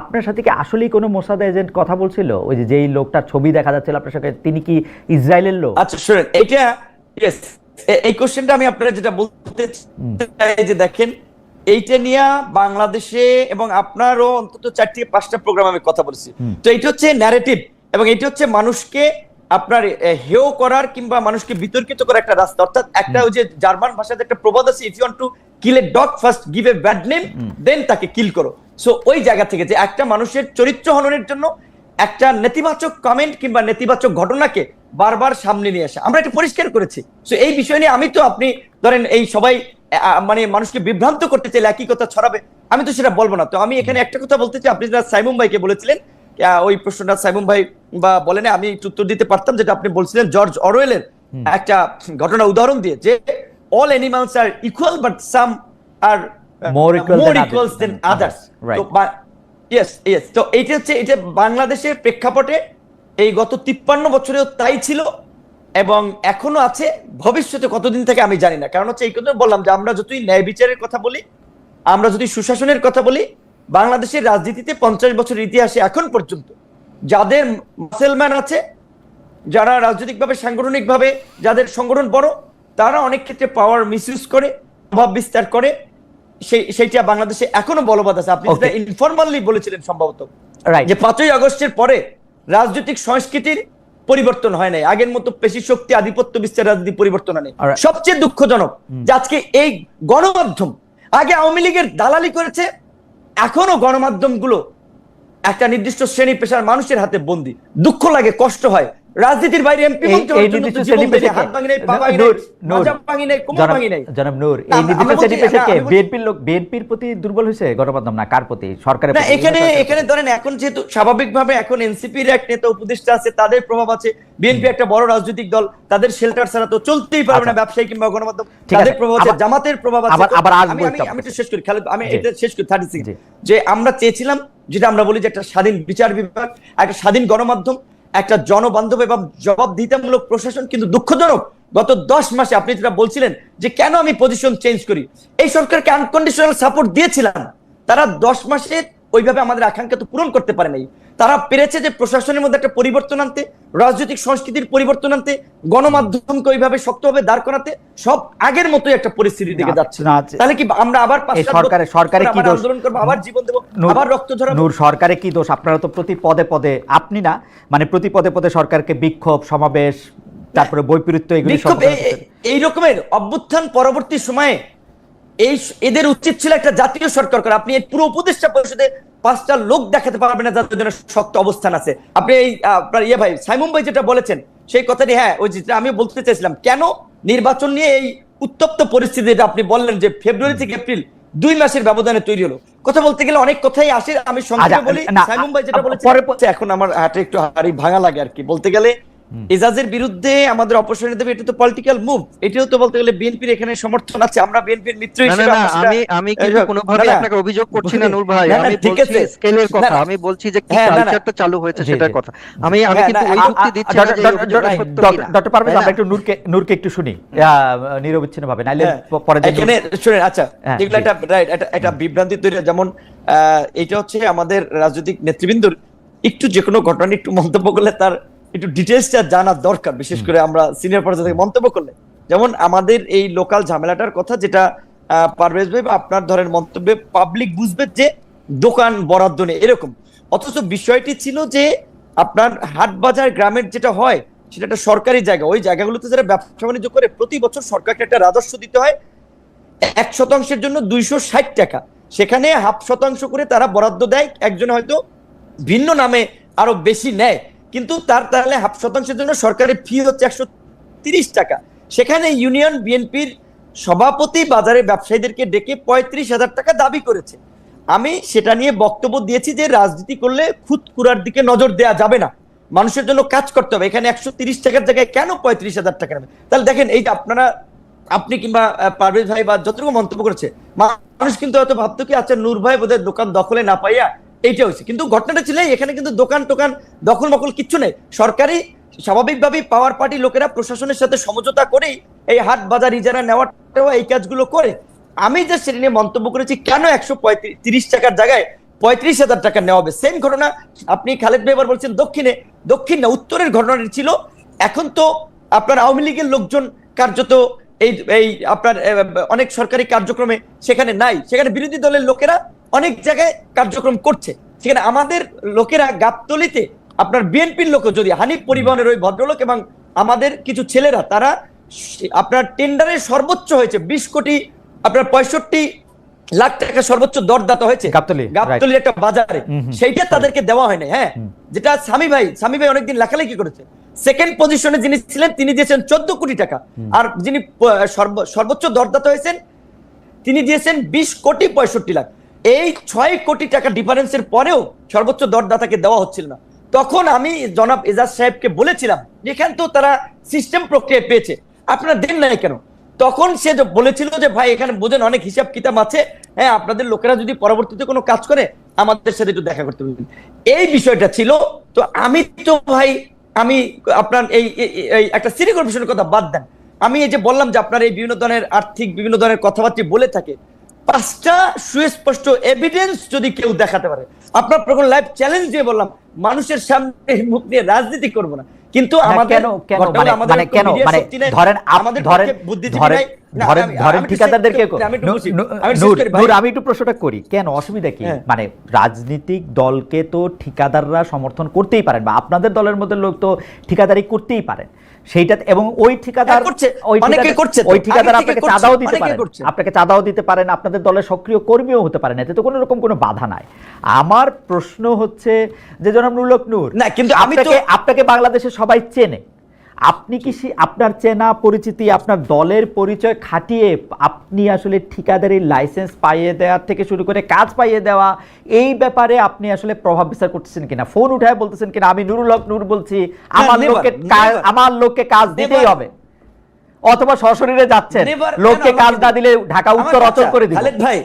আপনার সাথে কি আসলেই কোনো মোসাদ এজেন্ট কথা বলছিল? ওই যে যেই লোকটার ছবি দেখা যাচ্ছিল আপনার সাথে তিনি কি ইসরায়েলের লোক? আচ্ছা শুনেন এটা ইয়েস এই কোশ্চেনটা আমি আপনারা যেটা বলতে চাই যে দেখেন এইটা নিয়ে বাংলাদেশে এবং আপনারও অন্তত চারটি পাঁচটা প্রোগ্রাম আমি কথা বলেছি। তো এইটা হচ্ছে ন্যারেটিভ এবং এটা হচ্ছে মানুষকে আপনার হেও করার কিংবা মানুষকে বিতর্কিত করার একটা রাস্তা। অর্থাৎ একটা ওই যে জার্মান ভাষাতে একটা প্রবাদ আছে if you want to kill a dog first give a bad name then তাকে কিল করো। সো ওই জায়গা থেকে যে একটা মানুষের চরিত্র হননের জন্য একটা নেতিবাচক কমেন্ট কিংবা নেতিবাচক ঘটনাকে বারবার সামনে নিয়ে আসা। আমরা এটা পরিষ্কার করেছি। তো এই বিষয় নিয়ে আমি তো আপনি ধরেন এই সবাই মানে মানুষকে বিভ্রান্ত করতে চাইলে একই কথা ছড়াবে। আমি তো সেটা বলব না। তো আমি এখানে একটা কথা বলতে চাই। আপনি যেটা সাইমুম ভাইকে বলেছিলেন ওই প্রশ্নটা সাইমুম ভাই বা বলেন আমি উত্তর দিতে পারতাম যেটা আপনি বলছিলেন জর্জ অরওয়েলের একটা ঘটনা উদাহরণ দিয়ে যে all animals are equal but some are More equal more than others. Equals then others Right. তো ইয়েস ইয়েস তো এইটা হচ্ছে এটা বাংলাদেশের প্রেক্ষাপটে এই গত তিপ্পান্ন বছরেও তাই ছিল এবং এখনও আছে। ভবিষ্যতে কতদিন থেকে আমি জানি না। কারণ হচ্ছে এই কথা বললাম যে আমরা যতই ন্যায় বিচারের কথা বলি আমরা যদি সুশাসনের কথা বলি বাংলাদেশের রাজনীতিতে পঞ্চাশ বছরের ইতিহাসে এখন পর্যন্ত যাদের মুসলমান আছে যারা রাজনৈতিকভাবে সাংগঠনিকভাবে যাদের সংগঠন বড় তারা অনেক ক্ষেত্রে পাওয়ার মিসইউজ করে প্রভাব বিস্তার করে সেইটা বাংলাদেশে এখনও বলবৎ আছে। আপনি Okay. ইনফরমালি বলেছিলেন সম্ভবত যে পাঁচই আগস্টের পরে রাজনৈতিক সংস্কৃতির পরিবর্তন হয় নাই। আগের মতো পেশি শক্তি আধিপত্য বিস্তার রাজনীতি পরিবর্তন হয় নাই। সবচেয়ে দুঃখজনক যে আজকে এই গণমাধ্যম আগে আওয়ামী লীগের দালালি করেছে এখনও গণমাধ্যমগুলো একটা নির্দিষ্ট শ্রেণি পেশার মানুষের হাতে বন্দি। দুঃখ লাগে কষ্ট হয়। রাজনীতির বাইরে এমপি জনাব- নূর এই বিএনপির লোক বিএনপির প্রতি দুর্বল হয়েছে গণমাধ্যম না? কার প্রতি? সরকারের এখানে এখানে ধরেন এখন যেহেতু স্বাভাবিকভাবে এখন এনসিপির এক নেতা উপদেষ্টা আছে তাদের প্রভাব আছে। বিএনপি একটা বড় রাজনৈতিক দল তাদের শেল্টার ছাড়া তো চলতেই পারবে না আচ্ছা। ব্যবসায়ী কিংবা গণমাধ্যম। তাদের প্রভাব আছে জামাতের প্রভাব আছে। আবার- আমি- আমি একটু শেষ করি খালেদ আমি এটা শেষ করি থার্টি। যে আমরা চেয়েছিলাম যেটা আমরা বলি যে একটা স্বাধীন বিচার বিভাগ একটা স্বাধীন গণমাধ্যম একটা জনবান্ধব এবং জবাব জবাবদিহিতামূলক প্রশাসন কিন্তু দুঃখজনক। গত দশ মাসে আপনি যেটা বলছিলেন যে কেন আমি পজিশন চেঞ্জ করি? এই সরকারকে আনকন্ডিশনাল সাপোর্ট দিয়েছিলাম। তারা দশ মাসে ওইভাবে আমাদের আকাঙ্ক্ষা তো পূরণ করতে পারে নাই। তারা পেরেছে যে প্রশাসনের মধ্যে একটা পরিবর্তন আনতে রাজনৈতিক সংস্কৃতির পরিবর্তন আনতে গণমাধ্যমকে ওইভাবে শক্তভাবে দাঁড় করাতে সব আগের মতোই একটা পরিস্থিতির দিকে যাচ্ছে। না, তাহলে কি আমরা আবার সরকারে- সরকারে কি দোষ? আন্দোলন করব আবার জীবন দেবো আবার রক্ত ঝরাবো? নূর সরকারে কি দোষ? আপনারা তো প্রতি পদে পদে আপনি না মানে প্রতি পদে পদে সরকারকে বিক্ষোভ সমাবেশ তারপরে বৈপরীত্য এগুলি এই রকমের অভ্যুত্থান পরবর্তী সময়ে এই এদের উচিত ছিল একটা জাতীয় সরকার করা। আপনি এই পুরো উপদেষ্টা পরিষদে পাঁচটা লোক দেখাতে পারবেন না যাদের জন্য শক্ত অবস্থান আছে। আপনি এই আপনার ইয়ে ভাই সাইমুম ভাই যেটা বলেছেন সেই কথাটি হ্যাঁ ওই যেটা আমি বলতে চাইছিলাম কেন নির্বাচন নিয়ে এই উত্তপ্ত পরিস্থিতি যেটা আপনি বললেন যে ফেব্রুয়ারি থেকে এপ্রিল দুই মাসের ব্যবধানে তৈরি হলো। কথা বলতে গেলে অনেক কথাই আসে আমি সংক্ষেপে আচ্ছা, বলি। সাইমুম ভাই যেটা আ- বলেছেন পরে- হচ্ছে এখন আমার হাটে একটু হাড়ি ভাঙা লাগে আর কি। বলতে গেলে এজাজের বিরুদ্ধে আমাদের অপসারণ দেবে এটা তো পলিটিক্যাল মুভ এটাও তো বলতে গেলে বিএনপির এখানে সমর্থন আছে। আমরা বিএনপির মিত্র হিসেবে না আমি আমি কিন্তু কোনোভাবে আপনাকে অভিযোগ করছি না নূর ভাই। আমি ঠিক বলছি আছে। স্কেলের কথা। আমি বলছি যে কি হ্যাঁ। কালচারটা চালু হয়েছে সেটার কথা। আমি আমি হ্যাঁ, কিন্তু ওই যুক্তি দিচ্ছি। ডক্টর পারভেজ আমরা একটু নূরকে নূরকে একটু শুনি। নিরবিচ্ছিন্ন ভাবে নাইলে হ্যাঁ, পরে এখানে শুনেন আচ্ছা হ্যাঁ, যেগুলো একটা রাইট একটা একটা বিভ্রান্তি তৈরি যেমন আহ, এটা হচ্ছে আমাদের রাজনৈতিক নেতৃবৃন্দর একটু যে কোনো ঘটনা নিয়ে একটু মন্তব্য করলে তার একটু ডিটেলসটা জানার দরকার বিশেষ করে আমরা সিনিয়র পর্যায়ে থেকে মন্তব্য করলে। যেমন আমাদের এই লোকাল ঝামেলাটার কথা যেটা পারভেজ ভাই বা আপনার ধরেন মন্তব্যে পাবলিক বুঝবে যে দোকান বরাদ্দ নেই এরকম। অথচ বিষয়টি ছিল যে আপনার হাট বাজার গ্রামের যেটা হয় সেটা একটা সরকারি জায়গা। ওই জায়গাগুলোতে যারা ব্যবসা বাণিজ্য করে প্রতি বছর সরকারকে একটা রাজস্ব দিতে হয় এক শতাংশের জন্য দুইশো ষাট টাকা। সেখানে হাফ শতাংশ করে তারা বরাদ্দ দেয় একজন হয়তো ভিন্ন নামে আরও বেশি নেয়। কিন্তু তার তাহলে হাফ শতাংশের জন্য সরকারের ফি হচ্ছে একশো তিরিশ টাকা। সেখানে ইউনিয়ন বিএনপির সভাপতি বাজারে ব্যবসায়ীদেরকে ডেকে পঁয়ত্রিশ হাজার টাকা দাবি করেছে। আমি সেটা নিয়ে বক্তব্য দিয়েছি যে রাজনীতি করলে খুদ কুরার দিকে নজর দেওয়া যাবে না। মানুষের জন্য কাজ করতে হবে। এখানে একশো তিরিশ টাকার জায়গায় কেন পঁয়ত্রিশ হাজার টাকা নেবে? তাহলে দেখেন এইটা আপনারা, আপনি কিংবা পারভেজ ভাই বা যতটুকু মন্তব্য করেছে, মানুষ কিন্তু হয়তো ভাবতো কি আচ্ছা নূর ভাই বোধহয় দোকান দখলে না পাইয়া এইটা হয়েছে। কিন্তু ঘটনাটা ছিল এখানে কিন্তু দোকান টোকান দখল মকল কিচ্ছু নেই। সরকারি, স্বাভাবিকভাবেই পাওয়ার পার্টি লোকেরা প্রশাসনের সাথে সমঝোতা করেই এই হাট বাজার ইজারা নেওয়াটাও এই কাজগুলো করে। আমি যে সেটা নিয়ে মন্তব্য করেছি, কেন একশো পঁয়ত্রিশ, তিরিশ টাকার জায়গায় পঁয়ত্রিশ হাজার টাকা নেওয়া হবে? সেম ঘটনা আপনি খালেদ এবার বলছেন দক্ষিণে। দক্ষিণ না, উত্তরের ঘটনাটি ছিল, এখন তো আপনার আওয়ামী লীগের লোকজন কার্যত এই এই আপনার অনেক সরকারি কার্যক্রমে সেখানে নাই। সেখানে বিরোধী দলের লোকেরা অনেক জায়গায় কার্যক্রম করছে। সেখানে আমাদের লোকেরা গাবতলিতে আপনার বিএনপির লোক যদি হানিফ পরিবহনের ওই ভদ্রলোক এবং আমাদের কিছু ছেলেরা তারা আপনার টেন্ডারে সর্বোচ্চ হয়েছে বিশ কোটি আপনার পঁয়ষট্টি লাখ টাকা সর্বোচ্চ দরদাতা হয়েছে. গাবতলির একটা বাজারে। সেইটা তাদেরকে দেওয়া হয়নি হ্যাঁ। যেটা স্বামী ভাই স্বামী ভাই অনেকদিন লেখালেখি করেছে। সেকেন্ড পজিশনে যিনি ছিলেন তিনি দিয়েছেন চোদ্দ কোটি টাকা। আর যিনি সর্বোচ্চ দরদাতা হয়েছেন তিনি দিয়েছেন বিশ কোটি পঁয়ষট্টি লাখ। এই ছয় কোটি টাকা ডিফারেন্সের পরেও সর্বোচ্চ দরদাতাকে দেওয়া হচ্ছিল না। তখন আমি জনাব এজাজ সাহেবকে বলেছিলাম যেখান তো তারা সিস্টেম প্রক্রিয়া পেয়েছে। আপনারা দেন নাই কেন? তখন সে যে বলেছিল যে ভাই এখানে বোঝেন অনেক হিসাব কিতাব আছে। হ্যাঁ আপনাদের লোকেরা যদি পরবর্তীতে কোনো কাজ করে আমাদের সাথে একটু দেখা করতে পারবেন। এই বিষয়টা ছিল। তো আমি তো ভাই আমি আপনার এই একটা সিটি কর্পোরেশনের কথা বাদ দেন। আমি এই যে বললাম যে আপনার এই বিভিন্ন ধরনের আর্থিক, বিভিন্ন ধরনের কথাবার্তা বলে থাকে, পাঁচটা সুস্পষ্ট এভিডেন্স যদি কেউ দেখাতে পারে, আপনার প্রকল্প লাইভ চ্যালেঞ্জ দিয়ে বললাম, মানুষের সামনে মুখ নিয়ে রাজনীতি করব না। কিন্তু আমাদের কেন কেন মানে মানে কেন মানে ধরেন আমাদের ধরেন ধরেন ধরেন ধরেন ঠিকাদারদেরকে নূর- একটু। আমি একটু প্রশ্নটা করি। কেন? অসুবিধা কি? হ্যাঁ। মানে রাজনৈতিক দলকে তো ঠিকাদাররা সমর্থন করতেই পারেন বা আপনাদের দলের মধ্যে লোক তো ঠিকাদারি করতেই পারেন। সেইটা এবং ওই ঠিকাদার হ্যাঁ, করছে। ওই ঠিকাদার- আপনাকে চাঁদাও দিতে পারেন। আপনাকে চাঁদাও দিতে পারেন। আপনাদের দলের সক্রিয় কর্মীও হতে পারেন। এতে তো কোনো রকম কোনো বাধা নাই। আমার প্রশ্ন হচ্ছে যে জনাব নুরুলক নূর না, কিন্তু আমি আপনাকে আপনাকে বাংলাদেশে সবাই চেনে। আপনি কি আপনার চেনা পরিচিতি আপনার দলের পরিচয় খাটিয়ে আপনি আসলে ঠিকাদারি লাইসেন্স পাইয়ে দেওয়ার থেকে শুরু করে কাজ পাইয়ে দেওয়া এই ব্যাপারে আপনি আসলে প্রভাব বিস্তার করতেছেন কিনা? ফোন উঠায় বলতেছেন কিনা? আমি নুরুল হক নূর বলছি আমার লোককে আমার লোককে কাজ দিতেই হবে। অথবা সশরীরে যাচ্ছেন লোককে কাজ না দিলে ঢাকা উত্তর অচল করে খালেদ ভাই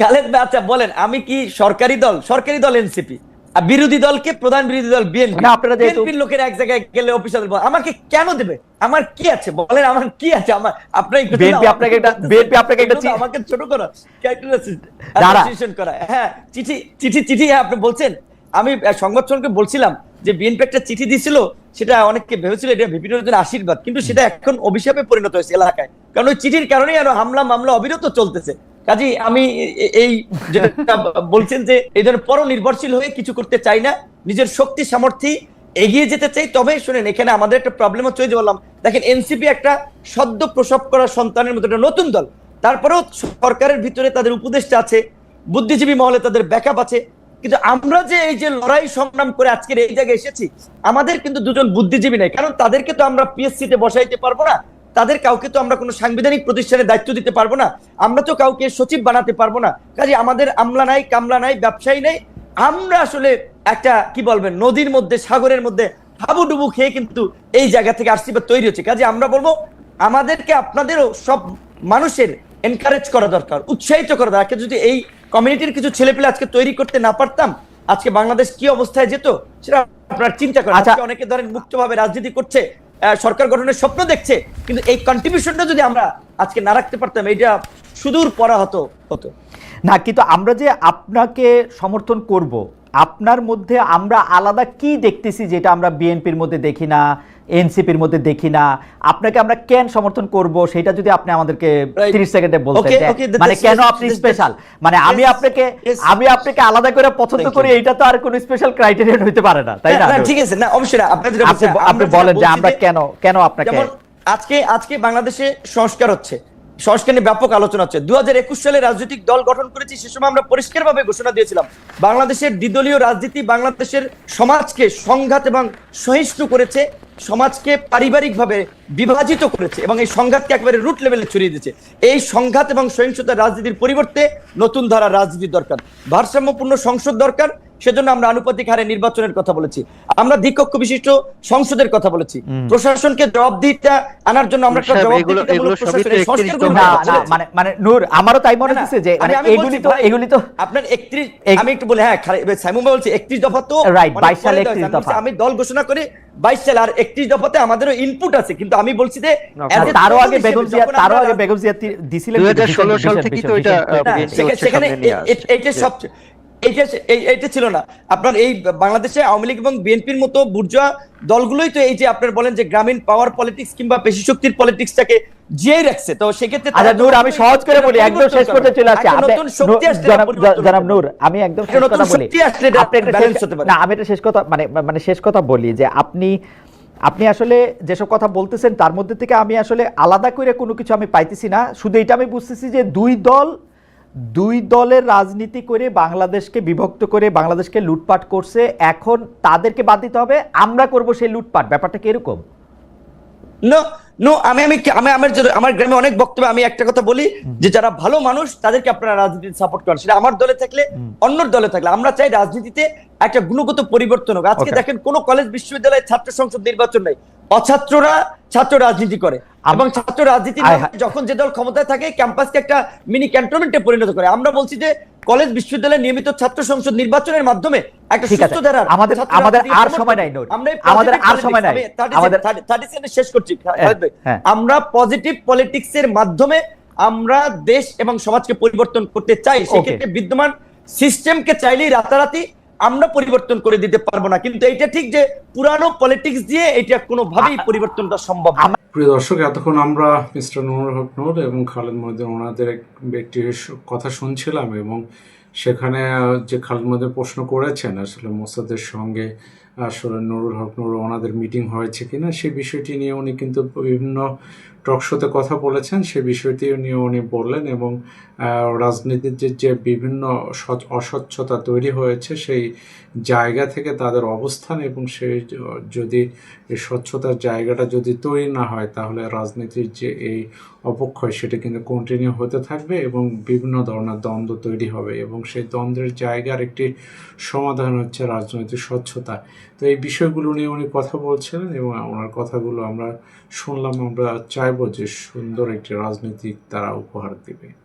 খালেদ ভাই আচ্ছা বলেন আমি কি সরকারি দল? সরকারি দল এনসিপি বিরোধী দলকে প্রধান বিরোধী দল বিএনপি। আপনারা বিএনপির লোকের এক জায়গায় গেলে অফিসার আমাকে কেন দেবে? আমার কি আছে? বলেন আমার কি আছে? আমার আপনার একটু BNP আপনাকে একটা- BNP আপনাকে একটা আমাকে ছোট করা। অ্যাসোসিয়েশন করা। হ্যাঁ চিঠি চিঠি চিঠি হ্যাঁ আপনি বলছেন। আমি সংবাদ সম্মেলনকে বলছিলাম যে বিএনপি একটা চিঠি দিছিল সেটা অনেককে ভেবেছিল এটা বিপিনের জন্য আশীর্বাদ কিন্তু সেটা এখন অভিশাপে পরিণত হয়েছে এলাকায়। কারণ ওই চিঠির কারণেই আরও হামলা মামলা অবিরত চলতেছে। কাজী, আমি এই যেটা বলছেন যে এই ধরনের পর নির্ভরশীল হয়ে কিছু করতে চাই না, নিজের শক্তি, সামর্থ্যে এগিয়ে যেতে চাই, তবে শুনেন, এখানে আমাদের একটা প্রবলেম হচ্ছে যে বললাম দেখেন এনসিপি একটা সদ্য প্রসব করা সন্তানের মতো একটা নতুন দল। তারপরেও সরকারের ভিতরে তাদের উপদেষ্টা আছে, বুদ্ধিজীবী মহলে তাদের ব্যাকআপ আছে। কিন্তু আমরা যে এই যে লড়াই সংগ্রাম করে আজকের এই জায়গায় এসেছি, আমাদের কিন্তু দুজন বুদ্ধিজীবী নাই। কারণ তাদেরকে তো আমরা পিএসসি তে বসাইতে পারব না। তাদের কাউকে তো আমরা কোনো সাংবিধানিক প্রতিষ্ঠানে দায়িত্ব দিতে পারব না আমরা তো কাউকে সচিব বানাতে পারব না। কাজে আমাদের আমলা নাই কামলা নাই ব্যবসায়ী নাই আমরা আসলে একটা কি বলবেন নদীর মধ্যে সাগরের মধ্যে হাবুডুবু খেয়ে কিন্তু এই জায়গা থেকে আসছি বা তৈরি হচ্ছে। কাজে আমরা বলব আমাদেরকে আপনাদেরও সব মানুষের এনকারেজ করা দরকার উৎসাহিত করা দরকার। যদি এই কমিউনিটির কিছু ছেলেপেলে আজকে তৈরি করতে না পারতাম আজকে বাংলাদেশ কি অবস্থায় যেত সেটা আপনার চিন্তা করেন। আচ্ছা। আজকে অনেকে ধরেন মুক্তভাবে রাজনীতি করছে সরকার গঠনের স্বপ্ন দেখছে, কিন্তু এই কন্ট্রিবিউশনটা যদি আমরা আজকে না রাখতে পারতাম এটা সুদূর পরা হতো। হতো। না, কিন্তু আমরা যে আপনাকে সমর্থন করব আপনার মধ্যে আমরা আলাদা কি দেখতেছি যেটা আমরা বিএনপির মধ্যে দেখি না এনসিপির মধ্যে দেখি না? আপনাকে আমরা কেন সমর্থন করব? সেটা যদি আপনি আমাদেরকে Right. 30 সেকেন্ডে that- মানে কেন আপনি স্পেশাল মানে আমি আপনাকে আমি আপনাকে আলাদা করে পছন্দ করি. এইটা তো আর কোনো স্পেশাল ক্রাইটেরিয়া হইতে পারে না তাই না ঠিক আছে না অবশ্যই যেটা আপনি বলেন যে আমরা কেন কেন আপনাকে আজকে আজকে বাংলাদেশে সংস্কার হচ্ছে। সংস্কার নিয়ে ব্যাপক আলোচনা হচ্ছে। দু হাজার একুশ সালে রাজনৈতিক দল গঠন করেছি, সে সময় আমরা পরিষ্কারভাবে ঘোষণা দিয়েছিলাম, বাংলাদেশের দ্বিদলীয় রাজনীতি বাংলাদেশের সমাজকে সংঘাত এবং সহিষ্ণু করেছে, সমাজকে পারিবারিকভাবে বিভাজিত করেছে এবং এই সংঘাতকে একেবারে রুট লেভেলে ছড়িয়ে দিয়েছে। এই সংঘাত এবং সহিংসতার রাজনীতির পরিবর্তে নতুন ধারা রাজনীতি দরকার। ভারসাম্যপূর্ণ সংসদ দরকার সেজন্য আমরা আনুপাতিক হারে নির্বাচনের কথা বলেছি আমরা দ্বিকক্ষ বিশিষ্ট সংসদের কথা বলেছি প্রশাসনকে জবাবদিহিতা আনার জন্য আমরা একটা। মানে মানে নূর আমারও তাই মনে হচ্ছে যে মানে এগুলি তো এগুলি তো আপনার একত্রিশ এক- আমি একটু বলি হ্যাঁ সাইমুম বলছি একত্রিশ দফা তো অনেক 22 সালে পরে দেওয়া হয়েছে। 31 দফা। আমি দল ঘোষণা করে বাইশ সালে আর একত্রিশ দফাতে আমাদেরও ইনপুট আছে কিন্তু আমি বলছি যে তারও আগে বেগম জিয়া তারও আগে বেগম জিয়া দিছিলেন দুই কিন্তু হাজার ষোলো ভীষণ- সাল ভীষণ- থেকেই ভীষণ- তো এটা BNP সেখানে- হচ্ছে সেখানে এইটা এইটা ছিল না। আপনার এই বাংলাদেশে আওয়ামী লীগ এবং বিএনপির মতো বুর্জোয়া দলগুলোই তো এই যে আপনার বলেন যে গ্রামীণ পাওয়ার পলিটিক্স কিংবা পেশি শক্তির পলিটিক্সটাকে রাখছে। তো সেক্ষেত্রে আচ্ছা নূর আমি সহজ করে বলি একদম শেষ পর্যন্ত চলে আসছি। নতুন শক্তি নূর- জনাব-। নূর আমি একদম শেষ কথা বলি। এটা আপনি একটা শেষ- হতে পারে। না আমি একটা শেষ কথা মানে মানে শেষ কথা বলি যে আপনি আপনি আসলে যেসব কথা বলতেছেন তার মধ্যে থেকে আমি আসলে আলাদা করে কোনো কিছু আমি পাইতেছি না। শুধু এটা আমি বুঝতেছি যে দুই দল দুই দলের রাজনীতি করে বাংলাদেশকে বিভক্ত করে বাংলাদেশকে লুটপাট করছে এখন তাদেরকে বাদ দিতে হবে আমরা করব সেই লুটপাট। ব্যাপারটা কি এরকম? নো নো আমি আমি আমি আমার আমার গ্রামে অনেক বক্তব্য আমি একটা কথা বলি যে যারা ভালো মানুষ তাদেরকে আপনারা রাজনীতিতে সাপোর্ট করেন। সেটা আমার দলে থাকলে অন্য দলে থাকলে। আমরা চাই রাজনীতিতে একটা গুণগত পরিবর্তন হোক। আজকে দেখেন কোন কলেজ বিশ্ববিদ্যালয়ে ছাত্র সংসদ নির্বাচন নেই। অছাত্ররা ছাত্র রাজনীতি করে এবং ছাত্র রাজনীতি যখন যে দল ক্ষমতায় থাকে ক্যাম্পাসকে একটা মিনি ক্যান্টনমেন্টে পরিণত করে আমরা বলছি যে কলেজ বিশ্ববিদ্যালয়ে নিয়মিত ছাত্র সংসদ নির্বাচনের মাধ্যমে একটা সুস্থ ধারার আমাদের- আমাদের আর সময় নাই। আমরা আমাদের আর সময় নাই। politics, 30 আমাদের- সেকেন্ডে শেষ করছি ভাই। হ্যাঁ। আমরা পজিটিভ পলিটিক্স এর মাধ্যমে আমরা দেশ এবং সমাজকে পরিবর্তন করতে চাই সেক্ষেত্রে বিদ্যমান সিস্টেমকে চাইলেই রাতারাতি আমরা পরিবর্তন করে দিতে পারব না। কিন্তু এটা ঠিক যে পুরানো পলিটিক্স দিয়ে এটা কোনোভাবেই পরিবর্তনটা সম্ভব না। প্রিয় দর্শক এতক্ষণ আমরা মিস্টার নুরুল হক নুর এবং খালেদ মহিউদ্দিন ওনাদের এক- একটি কথা শুনছিলাম এবং সেখানে যে খালেদ মহিউদ্দিন প্রশ্ন করেছেন, আসলে মোসাদের সঙ্গে আসলে নুরুল হক নূর ওনাদের মিটিং হয়েছে কিনা সেই বিষয়টি নিয়ে উনি কিন্তু বিভিন্ন টকশোতে কথা বলেছেন। সেই বিষয়টি নিয়ে উনি বললেন এবং রাজনীতির যে বিভিন্ন অস্বচ্ছতা তৈরি হয়েছে, সেই জায়গা থেকে তাদের অবস্থান এবং সেই যদি স্বচ্ছতার জায়গাটা যদি তৈরি না হয়, তাহলে রাজনীতির যে এই অবক্ষয় সেটা কিন্তু কন্টিনিউ হতে থাকবে এবং বিভিন্ন ধরনের দ্বন্দ্ব তৈরি হবে এবং সেই দ্বন্দ্বের জায়গার একটি সমাধান হচ্ছে রাজনৈতিক স্বচ্ছতা। তো এই বিষয়গুলো নিয়ে উনি কথা বলছিলেন এবং ওনার কথাগুলো আমরা শুনলাম, আমরা চাইব যে সুন্দর একটি রাজনৈতিক তারা উপহার দিবে।